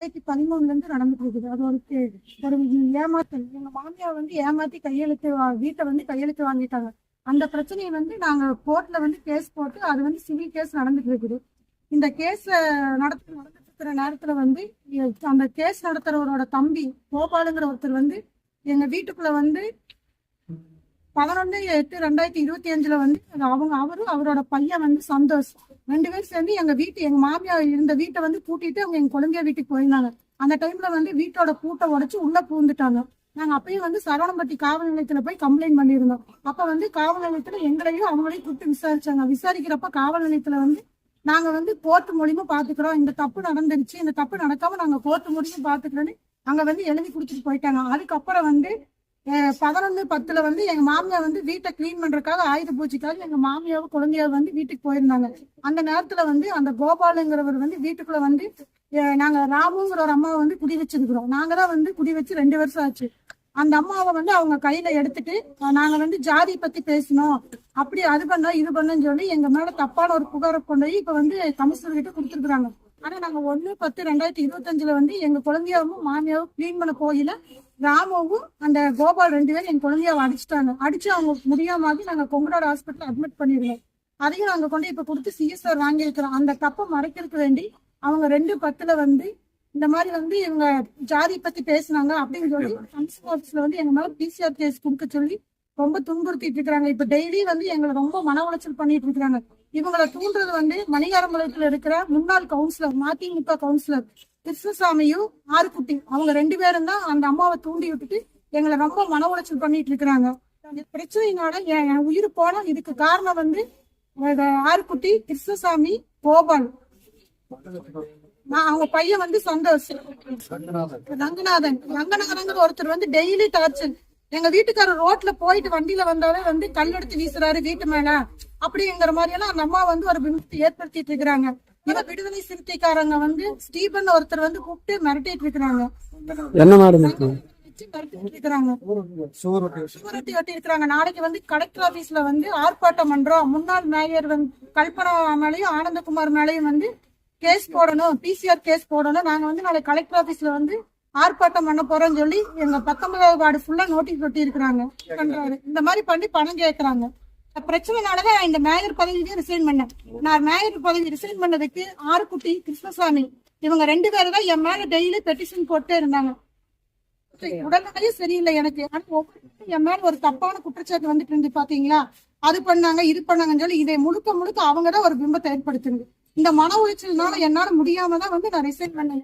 ரெண்டாயிரத்தி பதிமூணுல இருந்து நடந்துட்டு இருக்குது அது ஒரு ஒரு ஏமாத்தல். எங்க மாமியார் வந்து ஏமாத்தி கையெழுத்து வீட்டை வந்து கையெழுத்து வாங்கிட்டாங்க. அந்த பிரச்சனையை வந்து நாங்க கோர்ட்ல வந்து கேஸ் போட்டு அது வந்து சிவில் கேஸ் நடந்துட்டு இருக்குது இந்த கேஸ் நடத்த நடந்துட்டு இருக்கிற நேரத்துல வந்து அந்த கேஸ் நடத்துறவரோட தம்பி கோபாலுங்கிற ஒருத்தர் வந்து எங்க வீட்டுக்குள்ள வந்து பதினொன்று எட்டு ரெண்டாயிரத்தி இருபத்தி அஞ்சுல வந்து அவங்க அவரும் அவரோட பையன் வந்து சந்தோஷ். ரெண்டு பேரும் சேர்ந்து எங்க வீட்டு எங்க மாமியார் இருந்த வீட்டை வந்து பூட்டிட்டு அவங்க எங்க குழந்தைய வீட்டுக்கு போயிருந்தாங்க. அந்த டைம்ல வந்து வீட்டோட பூட்டை உடைச்சு உள்ள பூந்துட்டாங்க. நாங்க அப்பயும் வந்து சரவணம்பட்டி காவல் நிலையத்துல போய் கம்ப்ளைண்ட் பண்ணியிருந்தோம். அப்ப வந்து காவல் நிலையத்துல எங்களையும் அவங்களையும் கூப்பிட்டு விசாரிச்சாங்க. விசாரிக்கிறப்ப காவல் நிலையத்துல வந்து நாங்க வந்து கோர்ட் மூலியமா பாத்துக்கிறோம். இந்த தப்பு நடந்துருச்சு. இந்த தப்பு நடக்காம நாங்க கோர்ட் மூலியமா பாத்துக்கிறோன்னு அங்க வந்து எழுதி கொடுத்துட்டு போயிட்டாங்க. அதுக்கப்புறம் வந்து பதினொன்று பத்துல வந்து எங்க மாமியார் வந்து வீட்டை கிளீன் பண்றதுக்காக ஆயுத பூஜைக்காக எங்க மாமியாவும் குழந்தையாவும் வந்து வீட்டுக்கு போயிருந்தாங்க. அந்த நேரத்துல வந்து அந்த கோபாலுங்கிறவர் வந்து வீட்டுக்குள்ள வந்து நாங்கள் நாங்க ராமுங்கிற ஒரு அம்மாவை வந்து குடி வச்சிருக்கிறோம். நாங்க தான் வந்து குடி வச்சு ரெண்டு வருஷம் ஆச்சு. அந்த அம்மாவை வந்து அவங்க கையில எடுத்துட்டு நாங்கள் நாங்க வந்து ஜாதி பத்தி பேசணும் அப்படி அது பண்ண இது பண்ணன்னு சொல்லி எங்க மேல தப்பான ஒரு புகாரை கொண்டு போய் இப்ப வந்து கமிஷனர் கிட்ட ஆனா நாங்க ஒண்ணு பத்து ரெண்டாயிரத்தி இருபத்தஞ்சுல வந்து எங்க குழந்தையாவும் மாமியாவும் கிளீன் பண்ண போயில ராமுவும் அந்த கோபால் ரெண்டு பேரும் என் குழந்தையாவை அடிச்சிட்டாங்க. அடிச்சு அவங்க முடியாம நாங்க கொங்கடாடு ஹாஸ்பிட்டல் அட்மிட் பண்ணிருந்தோம் அதையும் நாங்க கொண்டு இப்ப கொடுத்து சிஎஸ்ஆர் வாங்கியிருக்கிறோம் அந்த கப்பை மறைக்கிறதுக்கு வேண்டி அவங்க ரெண்டு பத்துல வந்து இந்த மாதிரி வந்து இவங்க ஜாதி பத்தி பேசுனாங்க அப்படின்னு சொல்லி ஆபீஸ்ல வந்து எங்க மேல பிசிஆர் கேஸ் கொடுக்க சொல்லி ரொம்ப துன்புறுத்திட்டு இருக்காங்க இப்ப டெய்லி வந்து எங்களை ரொம்ப மன உளைச்சல் பண்ணிட்டு இருக்காங்க இவங்களை தூண்டுறது வந்து மணிகாரம்பாளையத்துல இருக்கிற முன்னாள் கவுன்சிலர் மதிமுக கவுன்சிலர் கிருஷ்ணசாமியும் ஆறுக்குட்டி. அவங்க ரெண்டு பேரும் தான் அந்த அம்மாவை தூண்டி விட்டுட்டு எங்களை ரொம்ப மன உளைச்சல் பண்ணிட்டு இருக்கிறாங்க. பிரச்சனையினால என் உயிர் போன இதுக்கு காரணம் வந்து ஆறுக்குட்டி கிருஷ்ணசாமி கோபால். அவங்க பையன் வந்து சந்தோஷ். ரங்கநாதன். ரங்கநாதன். ஒருத்தர் வந்து டெய்லி டார்ச்சர் எங்க வீட்டுக்காரர் ரோட்ல போயிட்டு வண்டியில வந்தாலே வந்து கல் எடுத்து வீசுறாரு வீட்டு மேல. அப்படிங்கிற மாதிரி எல்லாம் அந்த அம்மா வந்து ஒரு விமர்சனத்தை ஏற்படுத்திட்டு இருக்கிறாங்க. இவ விடுதலை சிறுத்தைக்காரங்க வந்து ஸ்டீபன் ஒருத்தர் வந்து கூப்பிட்டு மிரட்டிட்டு இருக்கிறாங்க. என்ன நாளைக்கு வந்து கலெக்டர் ஆபீஸ்ல வந்து ஆர்ப்பாட்டம் பண்றோம். முன்னாள் மேயர் வந்து கல்பனா மேலையும் ஆனந்தகுமார் மேலையும் வந்து கேஸ் போடணும். பிசிஆர் கேஸ் போடணும். நாங்க வந்து நாளைக்கு கலெக்டர் ஆபீஸ்ல வந்து ஆர்ப்பாட்டம் பண்ண போறோம்னு சொல்லி எங்க பத்தொன்பதாவது வார்டு ஃபுல்லா நோட்டீஸ் ஒட்டி இருக்கிறாங்க. பண்றாரு. இந்த மாதிரி பண்ணி பணம் கேக்குறாங்க. இந்த பிரச்சனைனாலதான் இந்த மேயர் பதவியே ரிசைன் பண்ணேன். நான் மேயர் பதவி ரிசைன் பண்ணதுக்கு ஆறுக்குட்டி கிருஷ்ணசாமி இவங்க ரெண்டு பேரும் தான் என் மேல டெய்லி பெட்டிஷன் போட்டே இருந்தாங்க. உடல்நிலையும் சரியில்லை எனக்கு. ஆனா ஒவ்வொரு என் மேல ஒரு தப்பான குற்றச்சாட்டு வந்துட்டு இருந்து பாத்தீங்களா? அது பண்ணாங்க இது பண்ணாங்கன்னு சொல்லி இதை முழுக்க முழுக்க அவங்க தான் ஒரு பிம்பத்தை ஏற்படுத்துங்க இந்த மன உளைச்சல்னால என்னால முடியாம தான் வந்து நான் ரிசைன் பண்ணேன்.